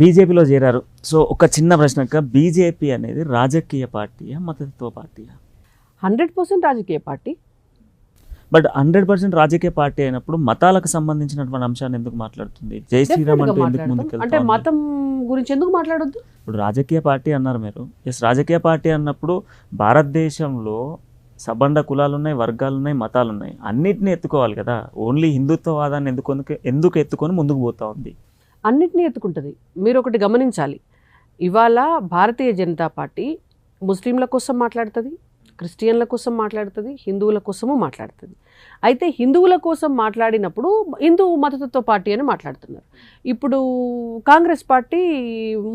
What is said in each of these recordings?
బీజేపీలో చేరారు. సో ఒక చిన్న ప్రశ్న బీజేపీ అనేది రాజకీయ పార్టీయా మతతత్వ పార్టీయా? హండ్రెడ్ పర్సెంట్ రాజకీయ పార్టీ. బట్ హండ్రెడ్ పర్సెంట్ రాజకీయ పార్టీ అయినప్పుడు మతాలకు సంబంధించినటువంటి అంశాన్ని ఎందుకు మాట్లాడుతుంది? జై శ్రీరామ్ అంటూ ఎందుకు. ముందుకు అంటే మతం గురించి ఎందుకు మాట్లాడొద్దు? ఇప్పుడు రాజకీయ పార్టీ అన్నారు మీరు. ఎస్ రాజకీయ పార్టీ అన్నప్పుడు భారతదేశంలో సబండ కులాలు ఉన్నాయి వర్గాలు ఉన్నాయి మతాలు ఉన్నాయి అన్నిటిని ఎత్తుకోవాలి కదా. ఓన్లీ హిందుత్వవాదాన్ని ఎందుకు ఎందుకు ఎత్తుకొని ముందుకు పోతా ఉంది? అన్నిటినీ ఎత్తుకుంటుంది. మీరు ఒకటి గమనించాలి. ఇవాళ భారతీయ జనతా పార్టీ ముస్లింల కోసం మాట్లాడుతుంది క్రిస్టియన్ల కోసం మాట్లాడుతుంది హిందువుల కోసము మాట్లాడుతుంది. అయితే హిందువుల కోసం మాట్లాడినప్పుడు హిందూ మతతత్వ పార్టీ అని మాట్లాడుతున్నారు. ఇప్పుడు కాంగ్రెస్ పార్టీ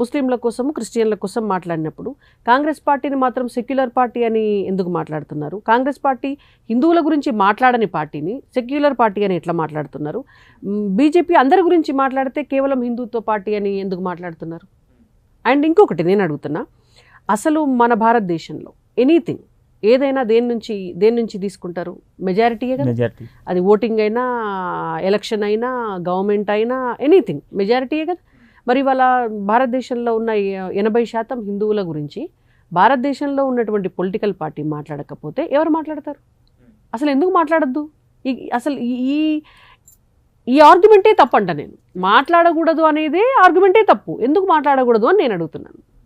ముస్లింల కోసము క్రిస్టియన్ల కోసం మాట్లాడినప్పుడు కాంగ్రెస్ పార్టీని మాత్రం సెక్యులర్ పార్టీ అని ఎందుకు మాట్లాడుతున్నారు? కాంగ్రెస్ పార్టీ హిందువుల గురించి మాట్లాడని పార్టీని సెక్యులర్ పార్టీ అని ఎట్లా మాట్లాడుతున్నారు? బీజేపీ అందరి గురించి మాట్లాడితే కేవలం హిందుత్వ పార్టీ అని ఎందుకు మాట్లాడుతున్నారు? అండ్ ఇంకొకటి నేను అడుగుతున్నా. అసలు మన భారతదేశంలో ఎనీథింగ్ ఏదైనా దేని నుంచి దేని నుంచి తీసుకుంటారు? మెజారిటీయే కదా? మెజారిటీ. అది ఓటింగ్ అయినా ఎలక్షన్ అయినా గవర్నమెంట్ అయినా ఎనీథింగ్. మెజారిటీయే కదా? మరి ఇవాళ భారతదేశంలో ఉన్న ఎనభై శాతం హిందువుల గురించి భారతదేశంలో ఉన్నటువంటి పొలిటికల్ పార్టీ మాట్లాడకపోతే ఎవరు మాట్లాడతారు? అసలు ఎందుకు మాట్లాడద్దు? ఈ అసలు ఈ- ఈ ఈ ఆర్గ్యుమెంటే తప్పు అంట నేను. మాట్లాడకూడదు అనేదే ఆర్గ్యుమెంటే తప్పు. ఎందుకు మాట్లాడకూడదు అని నేను అడుగుతున్నాను.